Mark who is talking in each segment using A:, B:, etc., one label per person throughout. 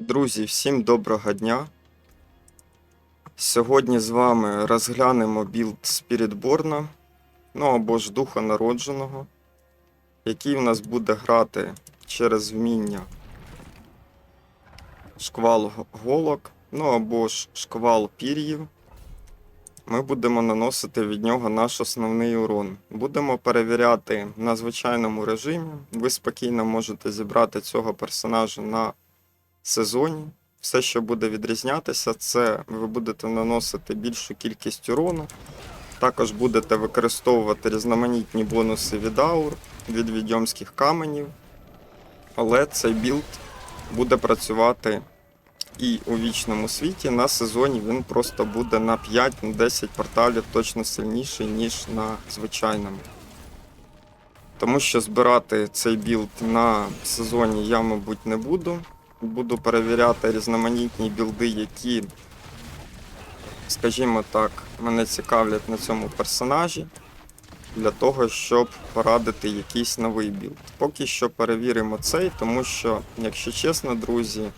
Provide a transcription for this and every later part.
A: Друзі, всім доброго дня. Сьогодні з вами розглянемо білд Спірітборна, ну або ж Духа Народженого, який в нас буде грати через вміння шквал голок, ну або ж шквал пір'їв. Ми будемо наносити від нього наш основний урон. Будемо перевіряти на звичайному режимі. Ви спокійно можете зібрати цього персонажа на сезоні. Все, що буде відрізнятися, це ви будете наносити більшу кількість урону. Також будете використовувати різноманітні бонуси від аур, від відьомських каменів. Але цей білд буде працювати і у вічному світі. На сезоні він просто буде на 5-10 порталів точно сильніший, ніж на звичайному. Тому що збирати цей білд на сезоні я, мабуть, не буду. Буду перевіряти різноманітні білди, які, скажімо так, мене цікавлять на цьому персонажі, для того, щоб порадити якийсь новий білд. Поки що перевіримо цей, тому що, якщо чесно, друзі,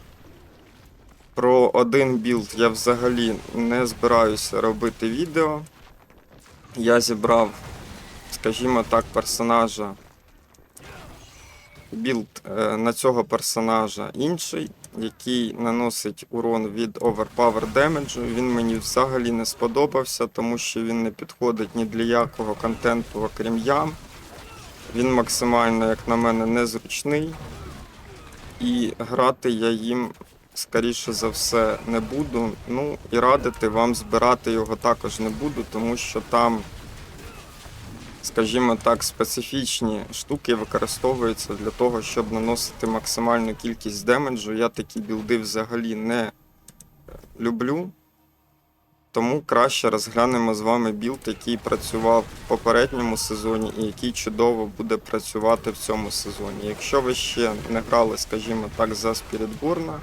A: про один білд я взагалі не збираюся робити відео. Я зібрав, скажімо так, персонажа білд е, на цього персонажа інший, який наносить урон від Overpower Damage. Він мені взагалі не сподобався, тому що він не підходить ні для якого контенту, окрім ям. Він максимально, як на мене, незручний. І грати я їм, скоріше за все, не буду. Ну і радити вам збирати його також не буду, тому що там скажімо так, специфічні штуки використовуються для того, щоб наносити максимальну кількість демеджу. Я такі білди взагалі не е, люблю. Тому краще розглянемо з вами білд, який працював в попередньому сезоні і який чудово буде працювати в цьому сезоні. Якщо ви ще не грали, скажімо так, за Спірітборна,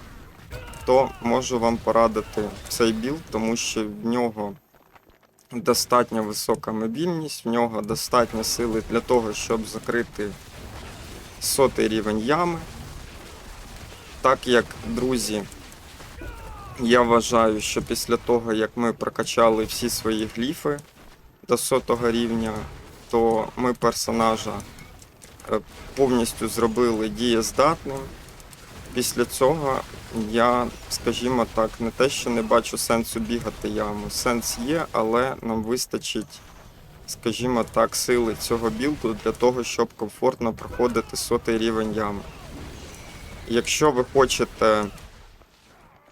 A: то можу вам порадити цей білд, тому що в нього достатньо висока мобільність, в нього достатньо сили для того, щоб закрити сотий рівень ями. Так як, друзі, я вважаю, що після того, як ми прокачали всі свої гліфи до сотого рівня, то ми персонажа е, повністю зробили дієздатним. Після цього я, скажімо так, не те, що не бачу сенсу бігати яму. Сенс є, але нам вистачить, скажімо так, сили цього білду для того, щоб комфортно проходити сотий рівень ями. Якщо ви хочете,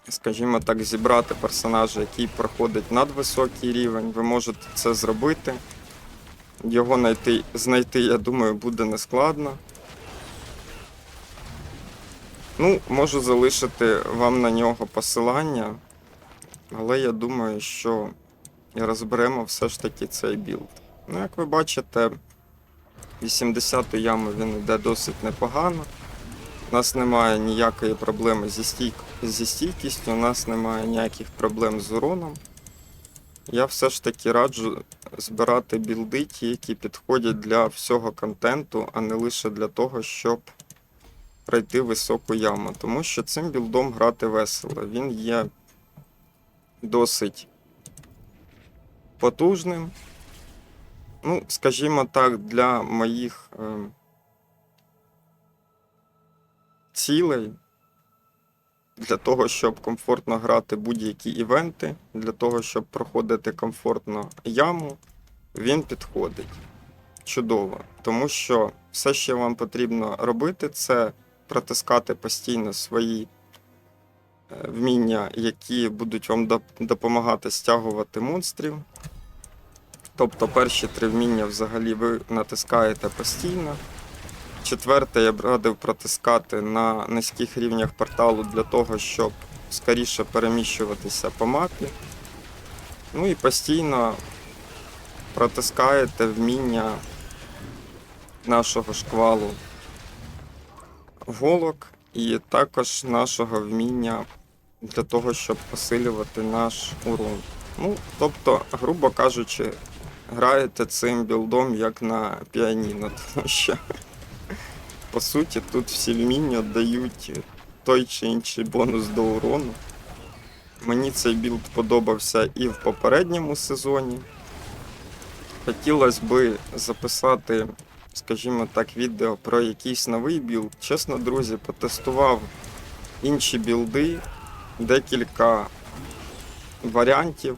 A: скажімо так, зібрати персонажа, який проходить надвисокий рівень, ви можете це зробити. Його знайти, знайти, я думаю, буде нескладно. Ну, можу залишити вам на нього посилання, але я думаю, що розберемо все ж таки цей білд. Ну, як ви бачите, 80-ту яму він йде досить непогано. У нас немає ніякої проблеми зі, стійк... зі стійкістю, у нас немає ніяких проблем з уроном. Я все ж таки раджу збирати білди, ті, які підходять для всього контенту, а не лише для того, щоб пройти високу яму, тому що цим білдом грати весело. Він є досить потужним. Ну, скажімо так, для моїх е, цілей, для того, щоб комфортно грати будь-які івенти, для того, щоб проходити комфортно яму, він підходить. Чудово. Тому що все, що вам потрібно робити, це протискати постійно свої е, вміння, які будуть вам допомагати стягувати монстрів. Тобто перші три вміння взагалі ви натискаєте постійно. Четверте я б радив протискати на низьких рівнях порталу для того, щоб скоріше переміщуватися по мапі. Ну і постійно протискаєте вміння нашого шквалу голок і також нашого вміння для того, щоб посилювати наш урон. Ну, тобто, грубо кажучи, граєте цим білдом як на піаніно, тому що по суті тут всі вміння дають той чи інший бонус до урону. Мені цей білд подобався і в попередньому сезоні. Хотілося би записати, скажімо так, відео про якийсь новий білд. Чесно, друзі, потестував інші білди, декілька варіантів.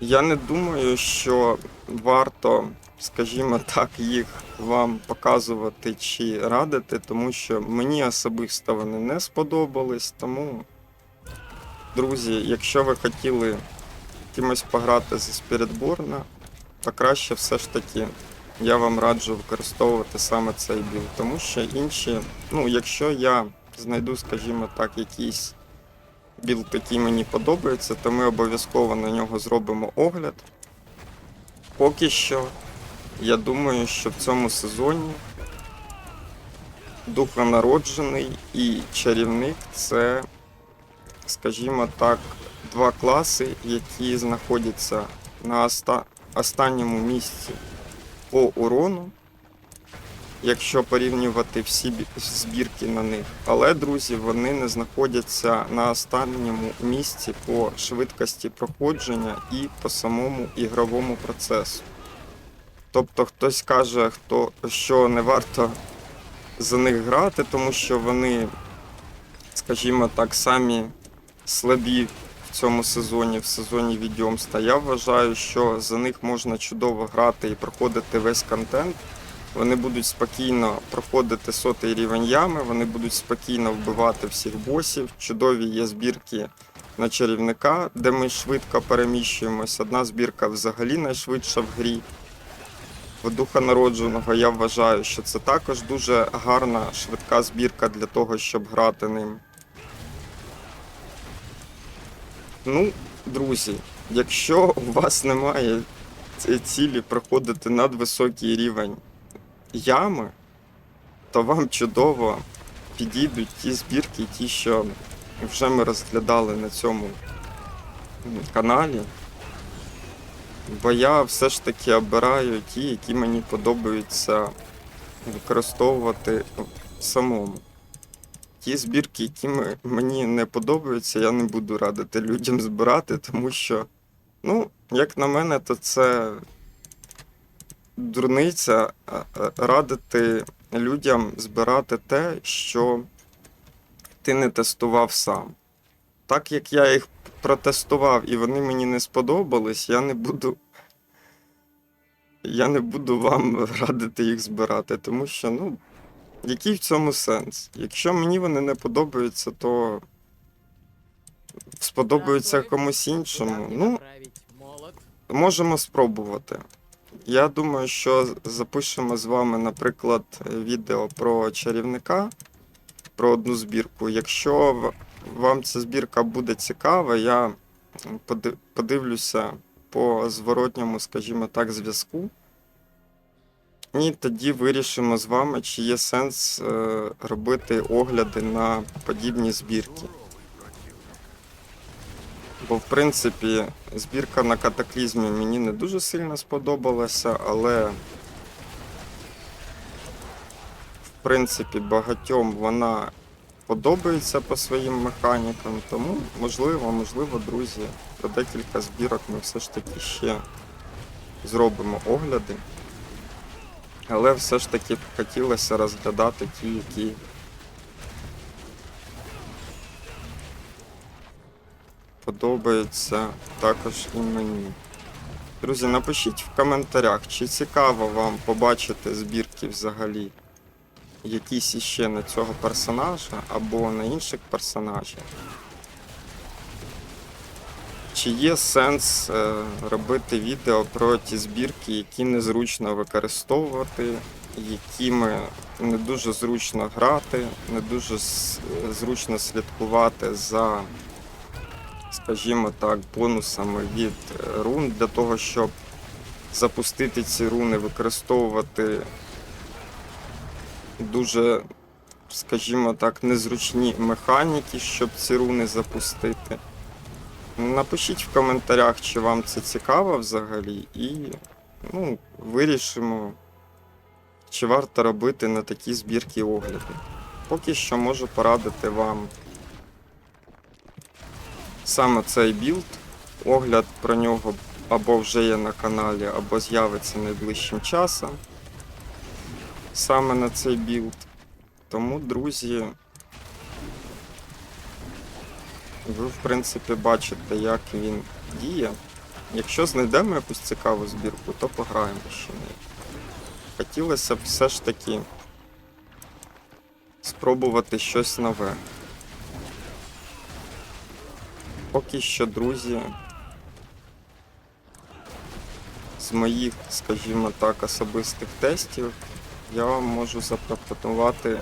A: Я не думаю, що варто, скажімо так, їх вам показувати чи радити, тому що мені особисто вони не сподобались. Тому, друзі, якщо ви хотіли кимось пограти зі Спірітборна, то краще все ж таки я вам раджу використовувати саме цей білд, тому що інші, ну, якщо я знайду, скажімо так, якийсь білд, який мені подобається, то ми обов'язково на нього зробимо огляд. Поки що, я думаю, що в цьому сезоні духонароджений і чарівник це, скажімо так, два класи, які знаходяться на оста- останньому місці по урону, якщо порівнювати всі збірки на них. Але, друзі, вони не знаходяться на останньому місці по швидкості проходження і по самому ігровому процесу. Тобто хтось каже, хто, що не варто за них грати, тому що вони, скажімо так, самі слабі в цьому сезоні, в сезоні відьомства. Я вважаю, що за них можна чудово грати і проходити весь контент. Вони будуть спокійно проходити сотий рівень ями, вони будуть спокійно вбивати всіх босів. Чудові є збірки на чарівника, де ми швидко переміщуємось. Одна збірка взагалі найшвидша в грі. В духа народженого я вважаю, що це також дуже гарна, швидка збірка для того, щоб грати ним. Ну, друзі, якщо у вас немає цілі проходити надвисокий рівень ями, то вам чудово підійдуть ті збірки, ті, що вже ми розглядали на цьому каналі. Бо я все ж таки обираю ті, які мені подобаються використовувати самому. Ті збірки, які мені не подобаються, я не буду радити людям збирати, тому що, ну, як на мене, то це дурниця радити людям збирати те, що ти не тестував сам. Так як я їх протестував і вони мені не сподобались, я не буду. Я не буду вам радити їх збирати, тому що, ну, який в цьому сенс? Якщо мені вони не подобаються, то сподобаються комусь іншому. Ну, можемо спробувати. Я думаю, що запишемо з вами, наприклад, відео про чарівника, про одну збірку. Якщо вам ця збірка буде цікава, я подивлюся по зворотньому, скажімо так, зв'язку. І тоді вирішимо з вами, чи є сенс е, робити огляди на подібні збірки. Бо, в принципі, збірка на катаклізмі мені не дуже сильно сподобалася, але в принципі багатьом вона подобається по своїм механікам, тому можливо, можливо, друзі, про декілька збірок ми все ж таки ще зробимо огляди. Але все ж таки хотілося розглядати ті, які подобаються також і мені. Друзі, напишіть в коментарях, чи цікаво вам побачити збірки взагалі якісь іще на цього персонажа або на інших персонажів. Чи є сенс е, робити відео про ті збірки, які незручно використовувати, якими не дуже зручно грати, не дуже зручно слідкувати за, скажімо так, бонусами від рун для того, щоб запустити ці руни, використовувати дуже, скажімо так, незручні механіки, щоб ці руни запустити. Напишіть в коментарях, чи вам це цікаво взагалі, і ну, вирішимо, чи варто робити на такі збірки огляди. Поки що можу порадити вам саме цей білд. Огляд про нього або вже є на каналі, або з'явиться найближчим часом. Саме на цей білд. Тому, друзі, ви, в принципі, бачите, як він діє. Якщо знайдемо якусь цікаву збірку, то пограємо ще нею. Хотілося б все ж таки спробувати щось нове. Поки що, друзі, з моїх, скажімо так, особистих тестів я вам можу запропонувати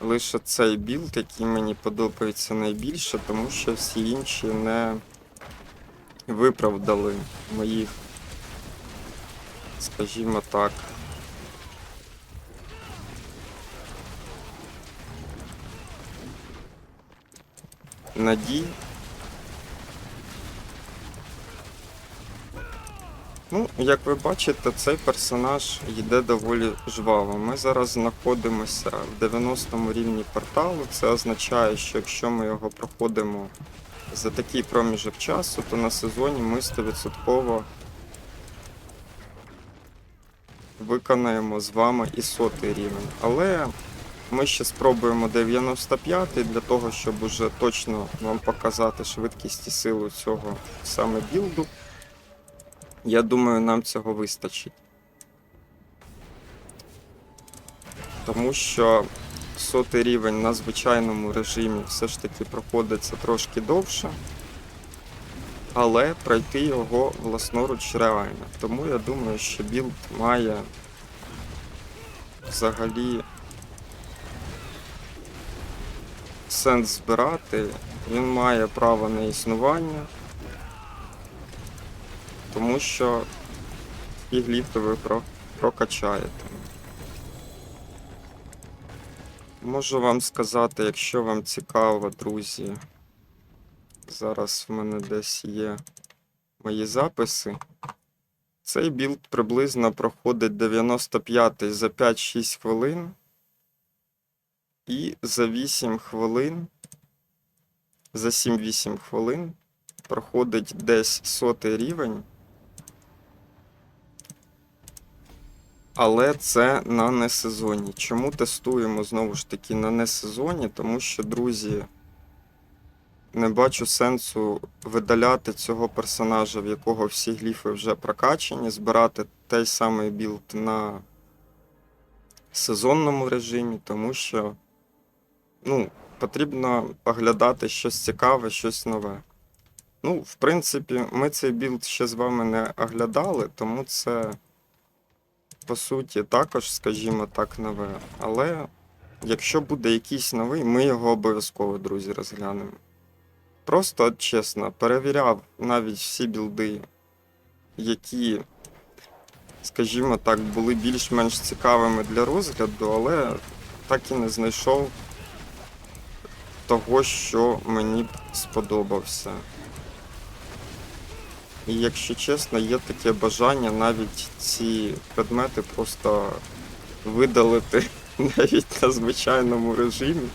A: лише цей білд, який мені подобається найбільше, тому що всі інші не виправдали моїх, скажімо так, надій. Ну, як ви бачите, цей персонаж йде доволі жваво. Ми зараз знаходимося в 90-му рівні порталу. Це означає, що якщо ми його проходимо за такий проміжок часу, то на сезоні ми 100% виконаємо з вами і сотий рівень. Але ми ще спробуємо 95-й для того, щоб уже точно вам показати швидкість і силу цього саме білду. Я думаю, нам цього вистачить. Тому що сотий рівень на звичайному режимі все ж таки проходиться трошки довше, але пройти його власноруч реально. Тому я думаю, що білд має взагалі сенс збирати, він має право на існування. Тому що і гліфи ви про- прокачаєте. Можу вам сказати, якщо вам цікаво, друзі. Зараз в мене десь є мої записи. Цей білд приблизно проходить 95 за 5-6 хвилин. І за 8 хвилин, за 7-8 хвилин проходить десь сотий рівень. Але це на несезоні. Чому тестуємо знову ж таки на несезоні? Тому що, друзі, не бачу сенсу видаляти цього персонажа, в якого всі гліфи вже прокачані, збирати той самий білд на сезонному режимі, тому що ну, потрібно оглядати щось цікаве, щось нове. Ну, в принципі, ми цей білд ще з вами не оглядали, тому це по суті також, скажімо так, нове. Але якщо буде якийсь новий, ми його обов'язково, друзі, розглянемо. Просто чесно, перевіряв навіть всі білди, які, скажімо так, були більш-менш цікавими для розгляду, але так і не знайшов того, що мені сподобався. І якщо чесно, є таке бажання навіть ці предмети просто видалити навіть на звичайному режимі,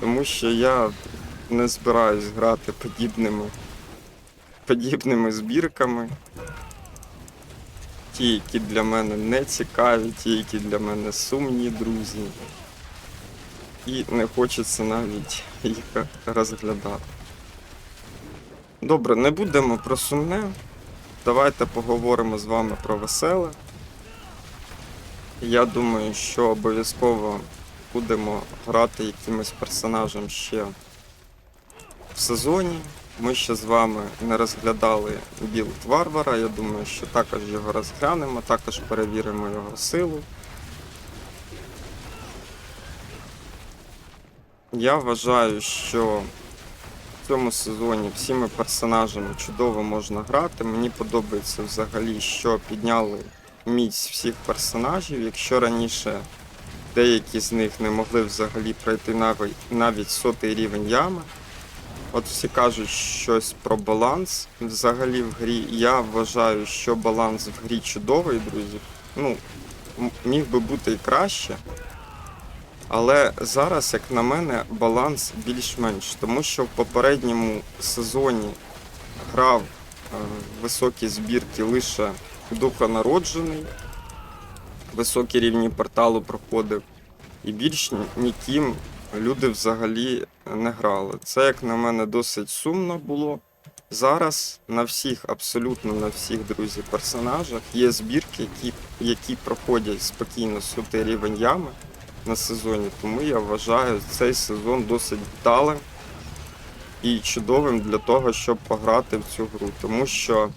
A: тому що я не збираюсь грати подібними, подібними збірками. Ті, які для мене не цікаві, ті, які для мене сумні, друзі. І не хочеться навіть їх розглядати. Добре, не будемо про сумне. Давайте поговоримо з вами про веселе. Я думаю, що обов'язково будемо грати якимось персонажем ще в сезоні. Ми ще з вами не розглядали білд Варвара. Я думаю, що також його розглянемо, також перевіримо його силу. Я вважаю, що в цьому сезоні всіми персонажами чудово можна грати. Мені подобається взагалі, що підняли міць всіх персонажів. Якщо раніше деякі з них не могли взагалі пройти навіть, навіть сотий рівень ями. От всі кажуть щось про баланс взагалі в грі. Я вважаю, що баланс в грі чудовий, друзі. Ну, міг би бути і краще. Але зараз, як на мене, баланс більш-менш, тому що в попередньому сезоні грав е, високі збірки лише духонароджений, високі рівні порталу проходив, і більш ніким люди взагалі не грали. Це, як на мене, досить сумно було. Зараз на всіх, абсолютно на всіх друзі, персонажах є збірки, які, які проходять спокійно сотий рівень ями на сезоні. Тому я вважаю цей сезон досить вдалим і чудовим для того, щоб пограти в цю гру. Тому що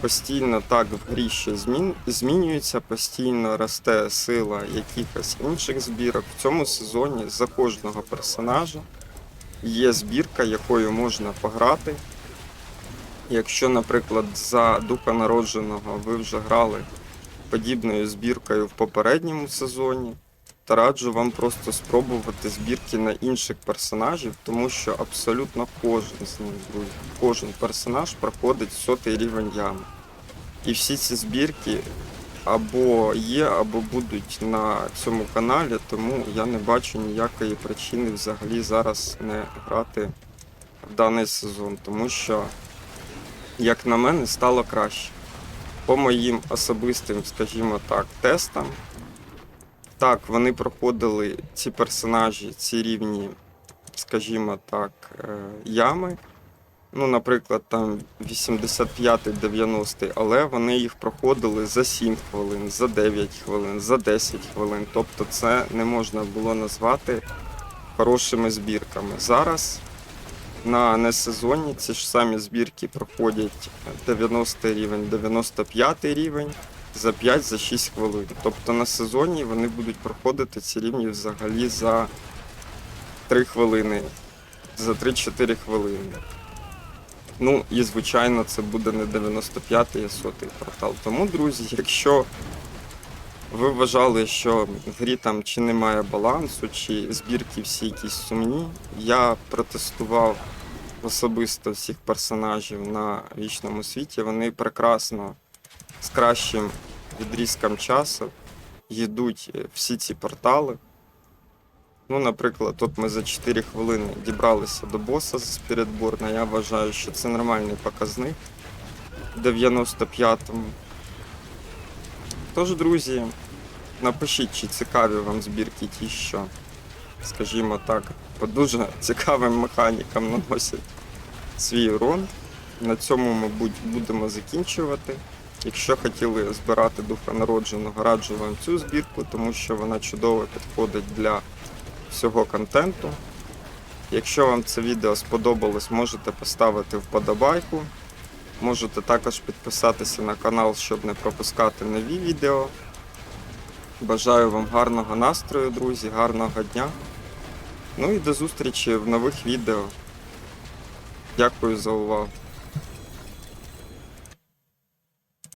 A: постійно так в грі ще змін, змінюється, постійно росте сила якихось інших збірок. В цьому сезоні за кожного персонажа є збірка, якою можна пограти. Якщо, наприклад, за духа народженого ви вже грали подібною збіркою в попередньому сезоні, то раджу вам просто спробувати збірки на інших персонажів, тому що абсолютно кожен з них, кожен персонаж проходить сотий рівень ями. І всі ці збірки або є, або будуть на цьому каналі, тому я не бачу ніякої причини взагалі зараз не грати в даний сезон, тому що, як на мене, стало краще. По моїм особистим, скажімо так, тестам, так, вони проходили ці персонажі, ці рівні, скажімо так, е, ями. Ну, наприклад, там 85-90, але вони їх проходили за 7 хвилин, за 9 хвилин, за 10 хвилин. Тобто це не можна було назвати хорошими збірками. Зараз на несезоні ці ж самі збірки проходять 90 рівень, 95 рівень за 5-6 хвилин. Тобто на сезоні вони будуть проходити ці рівні взагалі за 3 хвилини, за 3-4 хвилини. Ну і звичайно, це буде не 95-й, а 100 портал. Тому, друзі, якщо ви вважали, що в грі там чи немає балансу, чи збірки всі якісь сумні, я протестував особисто всіх персонажів на вічному світі. Вони прекрасно з кращим відрізком часу їдуть е, всі ці портали. Ну, наприклад, тут ми за 4 хвилини дібралися до боса з Спіритборна. Я вважаю, що це нормальний показник в 95-му. Тож, друзі, напишіть, чи цікаві вам збірки ті, що, скажімо так, по дуже цікавим механікам наносять свій урон. На цьому, мабуть, будемо закінчувати. Якщо хотіли збирати духа народженого, раджу вам цю збірку, тому що вона чудово підходить для всього контенту. Якщо вам це відео сподобалось, можете поставити вподобайку. Можете також підписатися на канал, щоб не пропускати нові відео. Бажаю вам гарного настрою, друзі, гарного дня. Ну і до зустрічі в нових відео. Дякую за увагу.